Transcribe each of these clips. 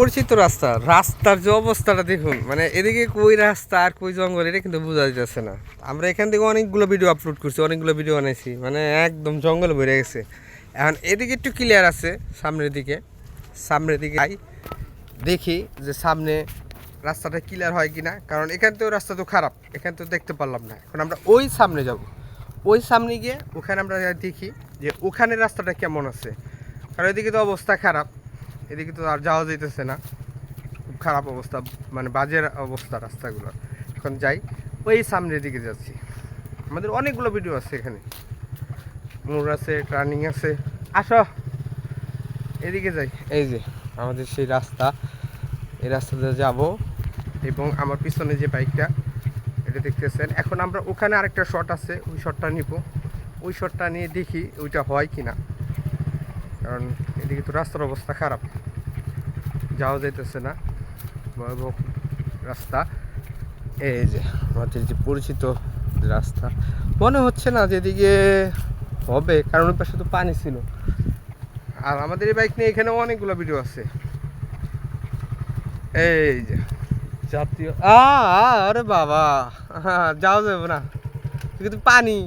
পরিচিত রাস্তা, রাস্তার যে অবস্থাটা দেখুন মানে এদিকে কই রাস্তা আর কই জঙ্গল, এটা কিন্তু বোঝা যাচ্ছে না। আমরা এখান থেকে অনেকগুলো ভিডিও আপলোড করছি, অনেকগুলো ভিডিও বানাইছি মানে একদম জঙ্গল ভরে গেছে। এখন এদিকে একটু ক্লিয়ার আছে, সামনের দিকে। সামনের দিকে দেখি যে সামনে রাস্তাটা ক্লিয়ার হয় কিনা, কারণ এখান থেকেও রাস্তা তো খারাপ, এখান তো দেখতে পারলাম না। এখন আমরা ওই সামনে যাব। ওই সামনে গিয়ে ওখানে আমরা দেখি যে ওখানে রাস্তাটা কেমন আছে। কারণ এদিকে তো অবস্থা খারাপ। এদিকে তো আর যাওয়া যাইতেছে না। খুব খারাপ অবস্থা মানে বাজের অবস্থা রাস্তাগুলো। এখন যাই, ওই সামনের দিকে যাচ্ছি। আমাদের অনেকগুলো ভিডিও আছে এখানে। মোড় আছে টার্নিং আছে। আসো। এদিকে যাই। এই যে, আমাদের সেই রাস্তা। এই রাস্তাতে যাব এবং আমার পিছনে যে বাইকটা এটা দেখতেছেন। এখন আমরা ওখানে আরেকটা শট আছে, ওই শটটা নিব। ওই শটটা নিয়ে দেখি ওইটা হয় কি না কারণ এদিকে তো রাস্তার অবস্থা খারাপ। যাওয়া যাইতেছে না। ভয়াবহ রাস্তা। এই যে আমাদের যে পরিচিত রাস্তা, মনে হচ্ছে না যে এদিকে হবে, কারণ ওই পাশে তো পানি ছিল। আর আমাদের এই বাইক নিয়ে এখানে অনেকগুলো ভিডিও আছে। এই যে জাতীয় আরে বাবা হ্যাঁ যাওয়া যাবে না। পানি।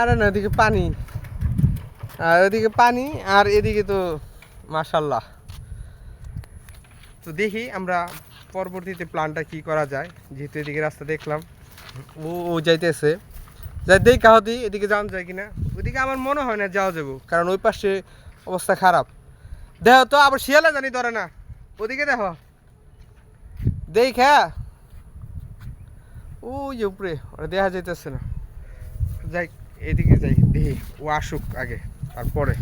আরে না, এদিকে পানি। আর এদিকে পানি, আর এদিকে তো মাশাল্লাহ তো দেখি আমরা পরবর্তীতে প্ল্যানটা কি করা যায়। যেহেতু এদিকে রাস্তা দেখলাম, ও ও যাইতেছে। যাই দেখ কাহতি, এদিকে যাওয়া যায় কিনা। ওইদিকে আমার মনে হয় না যাওয়া যাব, কারণ ওই পাশে অবস্থা খারাপ। দেখো তো, আবার শিয়ালে জানি ধরে না। ওদিকে দেখো। দেখ ওই যে উপরে ওটা দেখা যাইতেছে না। যাই, এদিকে যাই, দেখি, ও আসুক আগে। তারপরে